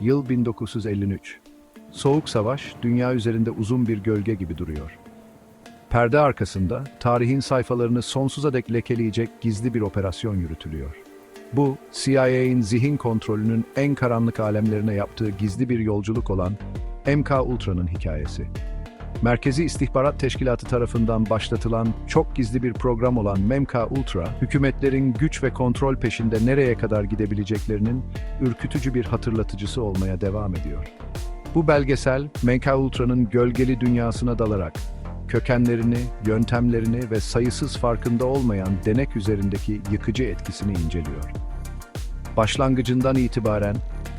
Yıl 1953. Soğuk Savaş, dünya üzerinde uzun bir gölge gibi duruyor. Perde arkasında, tarihin sayfalarını sonsuza dek lekeleyecek gizli bir operasyon yürütülüyor. Bu, CIA'in zihin kontrolünün en karanlık alemlerine yaptığı gizli bir yolculuk olan MK Ultra'nın hikayesi. Merkezi İstihbarat Teşkilatı tarafından başlatılan çok gizli bir program olan MEMK Ultra, hükümetlerin güç ve kontrol peşinde nereye kadar gidebileceklerinin ürkütücü bir hatırlatıcısı olmaya devam ediyor. Bu belgesel, MEMK Ultra'nın gölgeli dünyasına dalarak, kökenlerini, yöntemlerini ve sayısız farkında olmayan denek üzerindeki yıkıcı etkisini inceliyor. Başlangıcından itibaren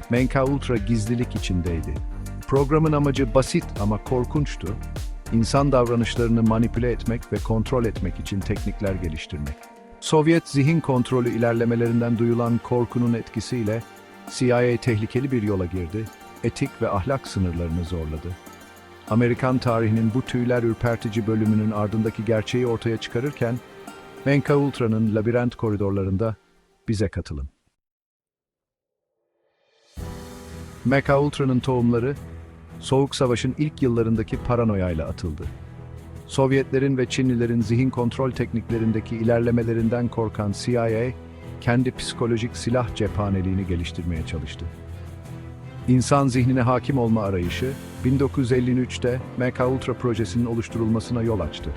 Menka Ultra gizlilik içindeydi. Programın amacı basit ama korkunçtu. İnsan davranışlarını manipüle etmek ve kontrol etmek için teknikler geliştirmek. Sovyet zihin kontrolü ilerlemelerinden duyulan korkunun etkisiyle CIA tehlikeli bir yola girdi, etik ve ahlak sınırlarını zorladı. Amerikan tarihinin bu tüyler ürpertici bölümünün ardındaki gerçeği ortaya çıkarırken, Menka Ultra'nın labirent koridorlarında bize katılın. Mecha Ultra'nın tohumları, Soğuk Savaş'ın ilk yıllarındaki paranoyayla atıldı. Sovyetlerin ve Çinlilerin zihin kontrol tekniklerindeki ilerlemelerinden korkan CIA, kendi psikolojik silah cephaneliğini geliştirmeye çalıştı. İnsan zihnine hakim olma arayışı, 1953'te Mecha Ultra projesinin oluşturulmasına yol açtı.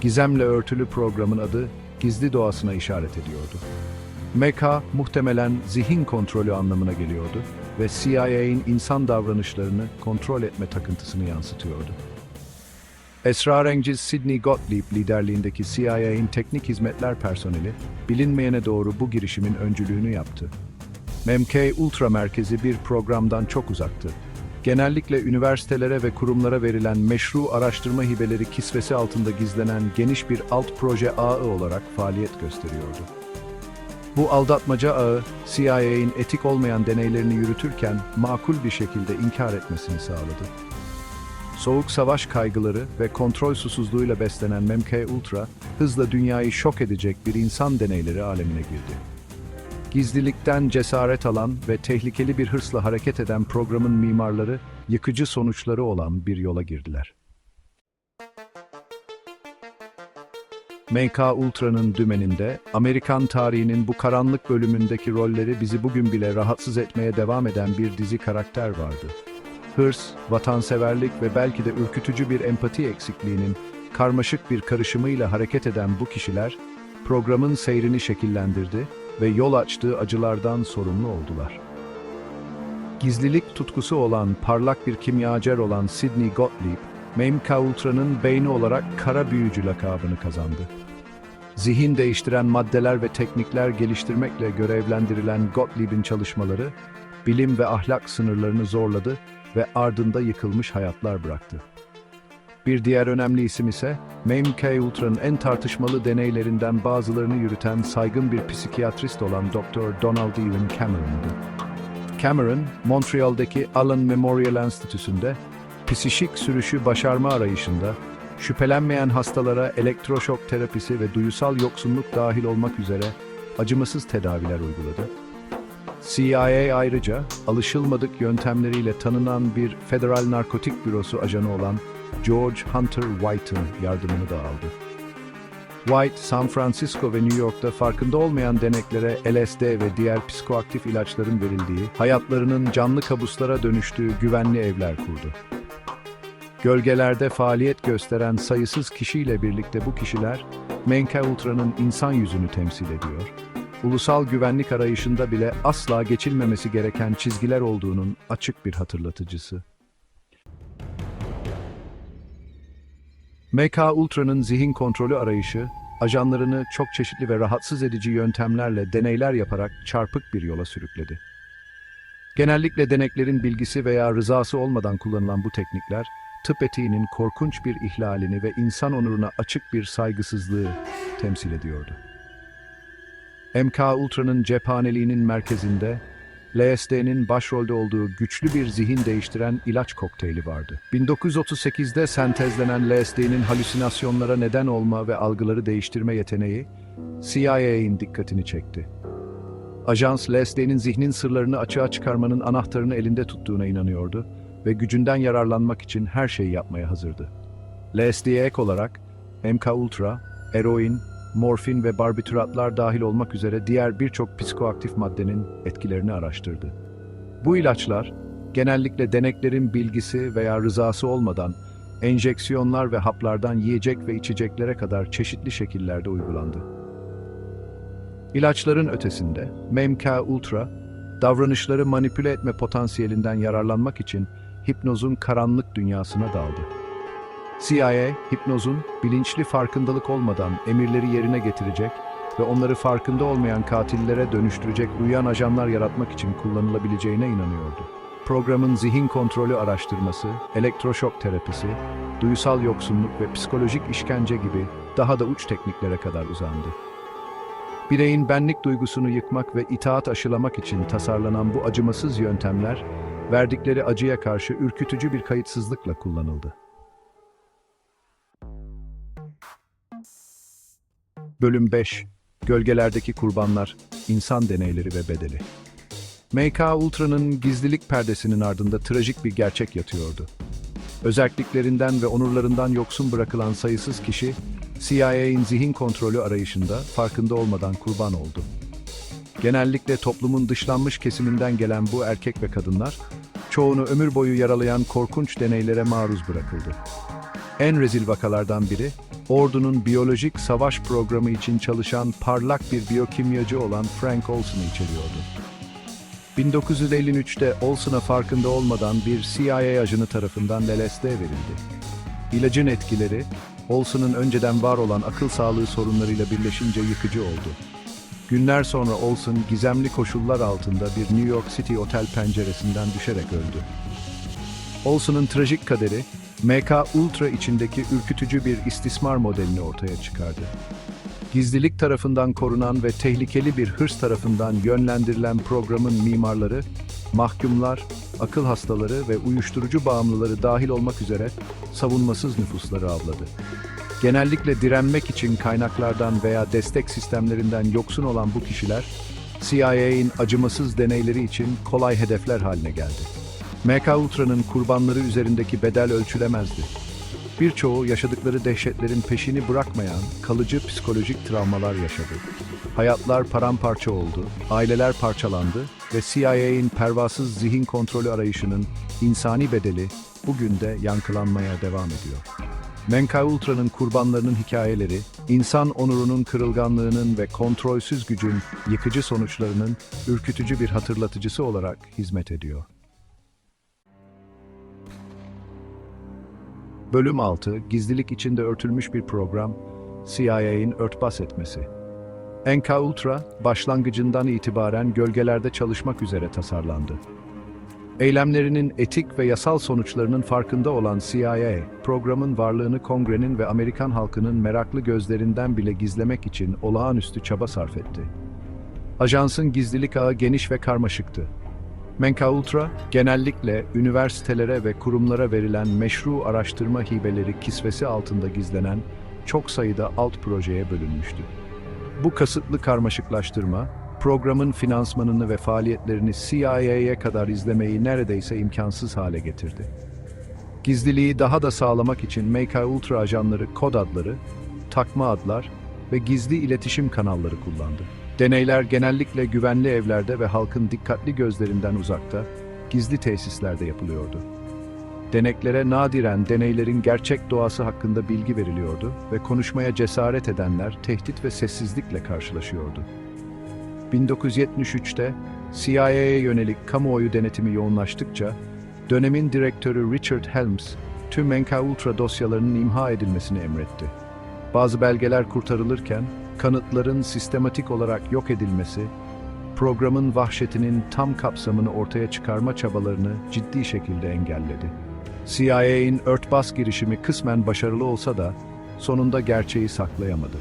Gizemle örtülü programın adı, gizli doğasına işaret ediyordu. Mecha muhtemelen zihin kontrolü anlamına geliyordu ve CIA'in insan davranışlarını kontrol etme takıntısını yansıtıyordu. Esrarengiz Sidney Gottlieb liderliğindeki CIA'in teknik hizmetler personeli, bilinmeyene doğru bu girişimin öncülüğünü yaptı. MEMK Ultra Merkezi bir programdan çok uzaktı. Genellikle üniversitelere ve kurumlara verilen meşru araştırma hibeleri kisvesi altında gizlenen geniş bir alt proje ağı olarak faaliyet gösteriyordu. Bu aldatmaca ağı, CIA'in etik olmayan deneylerini yürütürken makul bir şekilde inkar etmesini sağladı. Soğuk savaş kaygıları ve kontrol susuzluğuyla beslenen MK Ultra, hızla dünyayı şok edecek bir insan deneyleri alemine girdi. Gizlilikten cesaret alan ve tehlikeli bir hırsla hareket eden programın mimarları, yıkıcı sonuçları olan bir yola girdiler. MK Ultra'nın dümeninde, Amerikan tarihinin bu karanlık bölümündeki rolleri bizi bugün bile rahatsız etmeye devam eden bir dizi karakter vardı. Hırs, vatanseverlik ve belki de ürkütücü bir empati eksikliğinin karmaşık bir karışımıyla hareket eden bu kişiler, programın seyrini şekillendirdi ve yol açtığı acılardan sorumlu oldular. Gizlilik tutkusu olan parlak bir kimyager olan Sidney Gottlieb, MK Ultra'nın beyni olarak kara büyücü lakabını kazandı. Zihin değiştiren maddeler ve teknikler geliştirmekle görevlendirilen Gottlieb'in çalışmaları, bilim ve ahlak sınırlarını zorladı ve ardında yıkılmış hayatlar bıraktı. Bir diğer önemli isim ise MK Ultra'nın en tartışmalı deneylerinden bazılarını yürüten saygın bir psikiyatrist olan Dr. Donald Ewan Cameron'dı. Cameron, Montreal'deki Allen Memorial Enstitüsü'nde psişik sürüşü başarma arayışında şüphelenmeyen hastalara elektroşok terapisi ve duyusal yoksunluk dahil olmak üzere acımasız tedaviler uyguladı. CIA ayrıca alışılmadık yöntemleriyle tanınan bir Federal Narkotik Bürosu ajanı olan George Hunter White'ın yardımını da aldı. White, San Francisco ve New York'ta farkında olmayan deneklere LSD ve diğer psikoaktif ilaçların verildiği, hayatlarının canlı kabuslara dönüştüğü güvenli evler kurdu. Gölgelerde faaliyet gösteren sayısız kişiyle birlikte bu kişiler, Menka Ultra'nın insan yüzünü temsil ediyor. Ulusal güvenlik arayışında bile asla geçilmemesi gereken çizgiler olduğunun açık bir hatırlatıcısı. MK Ultra'nın zihin kontrolü arayışı, ajanlarını çok çeşitli ve rahatsız edici yöntemlerle deneyler yaparak çarpık bir yola sürükledi. Genellikle deneklerin bilgisi veya rızası olmadan kullanılan bu teknikler, tıp etiğinin korkunç bir ihlalini ve insan onuruna açık bir saygısızlığı temsil ediyordu. MK Ultra'nın cephaneliğinin merkezinde, LSD'nin başrolde olduğu güçlü bir zihin değiştiren ilaç kokteyli vardı. 1938'de sentezlenen LSD'nin halüsinasyonlara neden olma ve algıları değiştirme yeteneği, CIA'in dikkatini çekti. Ajans Leslie'nin zihnin sırlarını açığa çıkarmanın anahtarını elinde tuttuğuna inanıyordu ve gücünden yararlanmak için her şeyi yapmaya hazırdı. Leslie'ye ek olarak MK Ultra, eroin, morfin ve barbituratlar dahil olmak üzere diğer birçok psikoaktif maddenin etkilerini araştırdı. Bu ilaçlar genellikle deneklerin bilgisi veya rızası olmadan enjeksiyonlar ve haplardan yiyecek ve içeceklere kadar çeşitli şekillerde uygulandı. İlaçların ötesinde MK Ultra, davranışları manipüle etme potansiyelinden yararlanmak için hipnozun karanlık dünyasına daldı. CIA, hipnozun bilinçli farkındalık olmadan emirleri yerine getirecek ve onları farkında olmayan katillere dönüştürecek uyuyan ajanlar yaratmak için kullanılabileceğine inanıyordu. Programın zihin kontrolü araştırması, elektroşok terapisi, duysal yoksunluk ve psikolojik işkence gibi daha da uç tekniklere kadar uzandı. Bireyin benlik duygusunu yıkmak ve itaat aşılamak için tasarlanan bu acımasız yöntemler, verdikleri acıya karşı ürkütücü bir kayıtsızlıkla kullanıldı. Bölüm 5 Gölgelerdeki Kurbanlar, İnsan Deneyleri ve Bedeli MK Ultra'nın gizlilik perdesinin ardında trajik bir gerçek yatıyordu. Özelliklerinden ve onurlarından yoksun bırakılan sayısız kişi, CIA'in zihin kontrolü arayışında farkında olmadan kurban oldu. Genellikle toplumun dışlanmış kesiminden gelen bu erkek ve kadınlar, çoğunu ömür boyu yaralayan korkunç deneylere maruz bırakıldı. En rezil vakalardan biri, ordunun biyolojik savaş programı için çalışan parlak bir biyokimyacı olan Frank Olson'u içeriyordu. 1953'te Olson'a farkında olmadan bir CIA ajanı tarafından LSD verildi. İlacın etkileri, Olson'un önceden var olan akıl sağlığı sorunlarıyla birleşince yıkıcı oldu. Günler sonra Olson gizemli koşullar altında bir New York City otel penceresinden düşerek öldü. Olson'un trajik kaderi, MK Ultra içindeki ürkütücü bir istismar modelini ortaya çıkardı. Gizlilik tarafından korunan ve tehlikeli bir hırs tarafından yönlendirilen programın mimarları, mahkumlar, akıl hastaları ve uyuşturucu bağımlıları dahil olmak üzere savunmasız nüfusları avladı. Genellikle direnmek için kaynaklardan veya destek sistemlerinden yoksun olan bu kişiler, CIA'in acımasız deneyleri için kolay hedefler haline geldi. MK Ultra'nın kurbanları üzerindeki bedel ölçülemezdi. Birçoğu yaşadıkları dehşetlerin peşini bırakmayan kalıcı psikolojik travmalar yaşadı. Hayatlar paramparça oldu, aileler parçalandı ve CIA'in pervasız zihin kontrolü arayışının insani bedeli bugün de yankılanmaya devam ediyor. Menkai Ultra'nın kurbanlarının hikayeleri, insan onurunun kırılganlığının ve kontrolsüz gücün yıkıcı sonuçlarının ürkütücü bir hatırlatıcısı olarak hizmet ediyor. Bölüm 6, gizlilik içinde örtülmüş bir program, CIA'in örtbas etmesi. NK Ultra, başlangıcından itibaren gölgelerde çalışmak üzere tasarlandı. Eylemlerinin etik ve yasal sonuçlarının farkında olan CIA, programın varlığını kongrenin ve Amerikan halkının meraklı gözlerinden bile gizlemek için olağanüstü çaba sarf etti. Ajansın gizlilik ağı geniş ve karmaşıktı. Menka Ultra, genellikle üniversitelere ve kurumlara verilen meşru araştırma hibeleri kisvesi altında gizlenen çok sayıda alt projeye bölünmüştü. Bu kasıtlı karmaşıklaştırma, programın finansmanını ve faaliyetlerini CIA'ye kadar izlemeyi neredeyse imkansız hale getirdi. Gizliliği daha da sağlamak için Menka Ultra ajanları kod adları, takma adlar ve gizli iletişim kanalları kullandı. Deneyler genellikle güvenli evlerde ve halkın dikkatli gözlerinden uzakta, gizli tesislerde yapılıyordu. Deneklere nadiren deneylerin gerçek doğası hakkında bilgi veriliyordu ve konuşmaya cesaret edenler tehdit ve sessizlikle karşılaşıyordu. 1973'te CIA'ye yönelik kamuoyu denetimi yoğunlaştıkça, dönemin direktörü Richard Helms, tüm Ultra dosyalarının imha edilmesini emretti. Bazı belgeler kurtarılırken, kanıtların sistematik olarak yok edilmesi, programın vahşetinin tam kapsamını ortaya çıkarma çabalarını ciddi şekilde engelledi. CIA'in örtbas girişimi kısmen başarılı olsa da sonunda gerçeği saklayamadı.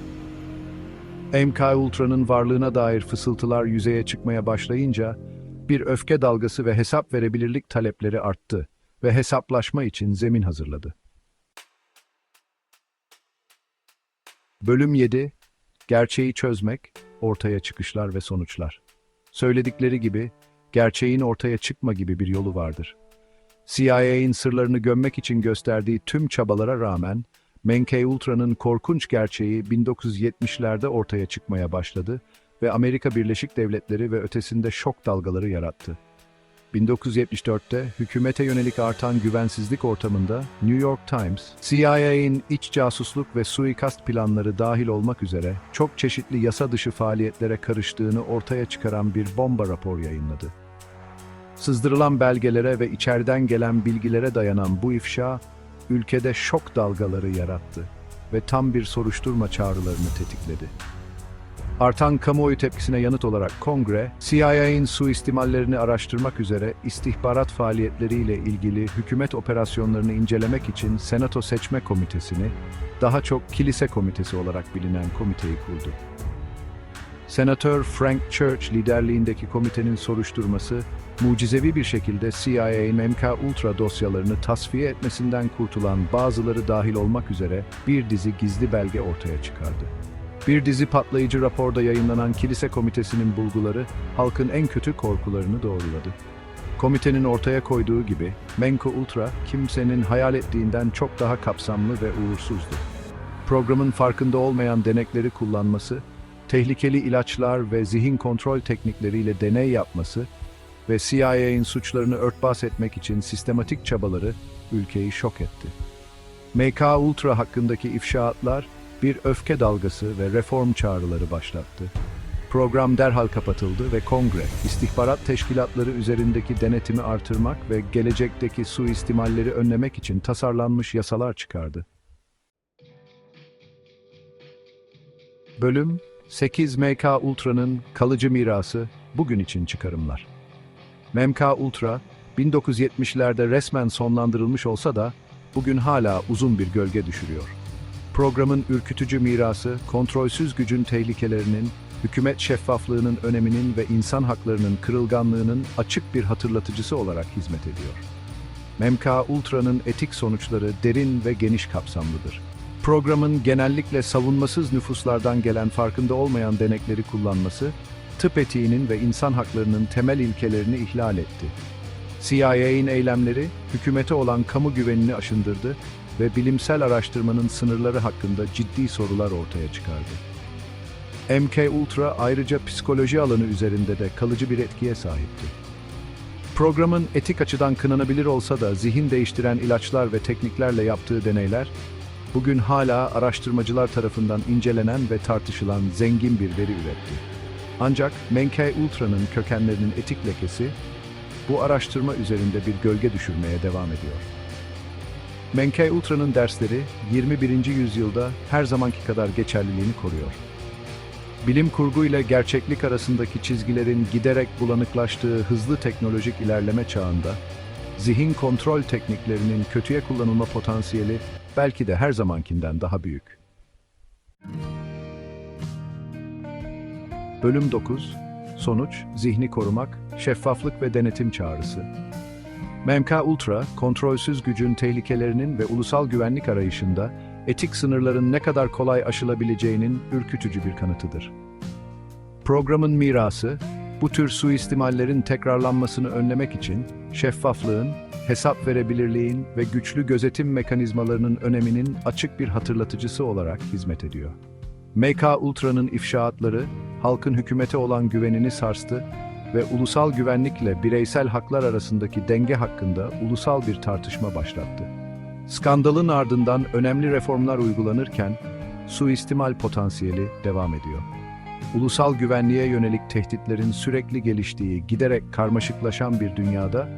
MK Ultra'nın varlığına dair fısıltılar yüzeye çıkmaya başlayınca bir öfke dalgası ve hesap verebilirlik talepleri arttı ve hesaplaşma için zemin hazırladı. Bölüm 7 Gerçeği çözmek, ortaya çıkışlar ve sonuçlar. Söyledikleri gibi, gerçeğin ortaya çıkma gibi bir yolu vardır. CIA'in sırlarını gömmek için gösterdiği tüm çabalara rağmen, MK-Ultra'nın korkunç gerçeği 1970'lerde ortaya çıkmaya başladı ve Amerika Birleşik Devletleri ve ötesinde şok dalgaları yarattı. 1974'te hükümete yönelik artan güvensizlik ortamında New York Times, CIA'in iç casusluk ve suikast planları dahil olmak üzere çok çeşitli yasa dışı faaliyetlere karıştığını ortaya çıkaran bir bomba rapor yayınladı. Sızdırılan belgelere ve içeriden gelen bilgilere dayanan bu ifşa, ülkede şok dalgaları yarattı ve tam bir soruşturma çağrılarını tetikledi. Artan kamuoyu tepkisine yanıt olarak Kongre, CIA'in suistimallerini araştırmak üzere istihbarat faaliyetleriyle ilgili hükümet operasyonlarını incelemek için Senato Seçme Komitesini, daha çok Kilise Komitesi olarak bilinen komiteyi kurdu. Senatör Frank Church liderliğindeki komitenin soruşturması, mucizevi bir şekilde CIA'nin MK-Ultra dosyalarını tasfiye etmesinden kurtulan bazıları dahil olmak üzere bir dizi gizli belge ortaya çıkardı. Bir dizi patlayıcı raporda yayınlanan Kilise Komitesi'nin bulguları halkın en kötü korkularını doğruladı. Komitenin ortaya koyduğu gibi Menko Ultra kimsenin hayal ettiğinden çok daha kapsamlı ve uğursuzdu. Programın farkında olmayan denekleri kullanması, tehlikeli ilaçlar ve zihin kontrol teknikleriyle deney yapması ve CIA'nin suçlarını örtbas etmek için sistematik çabaları ülkeyi şok etti. MK Ultra hakkındaki ifşaatlar bir öfke dalgası ve reform çağrıları başlattı. Program derhal kapatıldı ve kongre, istihbarat teşkilatları üzerindeki denetimi artırmak ve gelecekteki suistimalleri önlemek için tasarlanmış yasalar çıkardı. Bölüm 8 MK Ultra'nın kalıcı mirası bugün için çıkarımlar. MK Ultra 1970'lerde resmen sonlandırılmış olsa da bugün hala uzun bir gölge düşürüyor. Programın ürkütücü mirası, kontrolsüz gücün tehlikelerinin, hükümet şeffaflığının öneminin ve insan haklarının kırılganlığının açık bir hatırlatıcısı olarak hizmet ediyor. MK Ultra'nın etik sonuçları derin ve geniş kapsamlıdır. Programın genellikle savunmasız nüfuslardan gelen farkında olmayan denekleri kullanması, tıp etiğinin ve insan haklarının temel ilkelerini ihlal etti. CIA'nin eylemleri, hükümete olan kamu güvenini aşındırdı ve bilimsel araştırmanın sınırları hakkında ciddi sorular ortaya çıkardı. MK Ultra ayrıca psikoloji alanı üzerinde de kalıcı bir etkiye sahipti. Programın etik açıdan kınanabilir olsa da zihin değiştiren ilaçlar ve tekniklerle yaptığı deneyler, bugün hala araştırmacılar tarafından incelenen ve tartışılan zengin bir veri üretti. Ancak MK Ultra'nın kökenlerinin etik lekesi, bu araştırma üzerinde bir gölge düşürmeye devam ediyor. Menkey Ultra'nın dersleri 21. yüzyılda her zamanki kadar geçerliliğini koruyor. Bilim kurgu ile gerçeklik arasındaki çizgilerin giderek bulanıklaştığı hızlı teknolojik ilerleme çağında, zihin kontrol tekniklerinin kötüye kullanılma potansiyeli belki de her zamankinden daha büyük. Bölüm 9 Sonuç, zihni korumak, şeffaflık ve denetim çağrısı. MK Ultra, kontrolsüz gücün tehlikelerinin ve ulusal güvenlik arayışında etik sınırların ne kadar kolay aşılabileceğinin ürkütücü bir kanıtıdır. Programın mirası, bu tür suistimallerin tekrarlanmasını önlemek için şeffaflığın, hesap verebilirliğin ve güçlü gözetim mekanizmalarının öneminin açık bir hatırlatıcısı olarak hizmet ediyor. MK Ultra'nın ifşaatları, halkın hükümete olan güvenini sarstı ve ulusal güvenlikle bireysel haklar arasındaki denge hakkında ulusal bir tartışma başlattı. Skandalın ardından önemli reformlar uygulanırken, suistimal potansiyeli devam ediyor. Ulusal güvenliğe yönelik tehditlerin sürekli geliştiği, giderek karmaşıklaşan bir dünyada,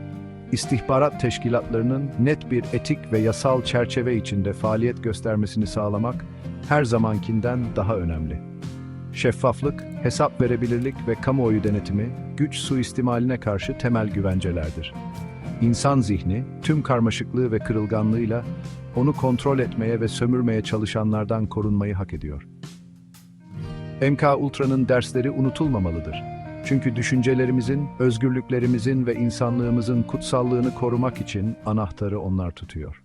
istihbarat teşkilatlarının net bir etik ve yasal çerçeve içinde faaliyet göstermesini sağlamak her zamankinden daha önemli. Şeffaflık, hesap verebilirlik ve kamuoyu denetimi güç suistimaline karşı temel güvencelerdir. İnsan zihni tüm karmaşıklığı ve kırılganlığıyla onu kontrol etmeye ve sömürmeye çalışanlardan korunmayı hak ediyor. MK Ultra'nın dersleri unutulmamalıdır. Çünkü düşüncelerimizin, özgürlüklerimizin ve insanlığımızın kutsallığını korumak için anahtarı onlar tutuyor.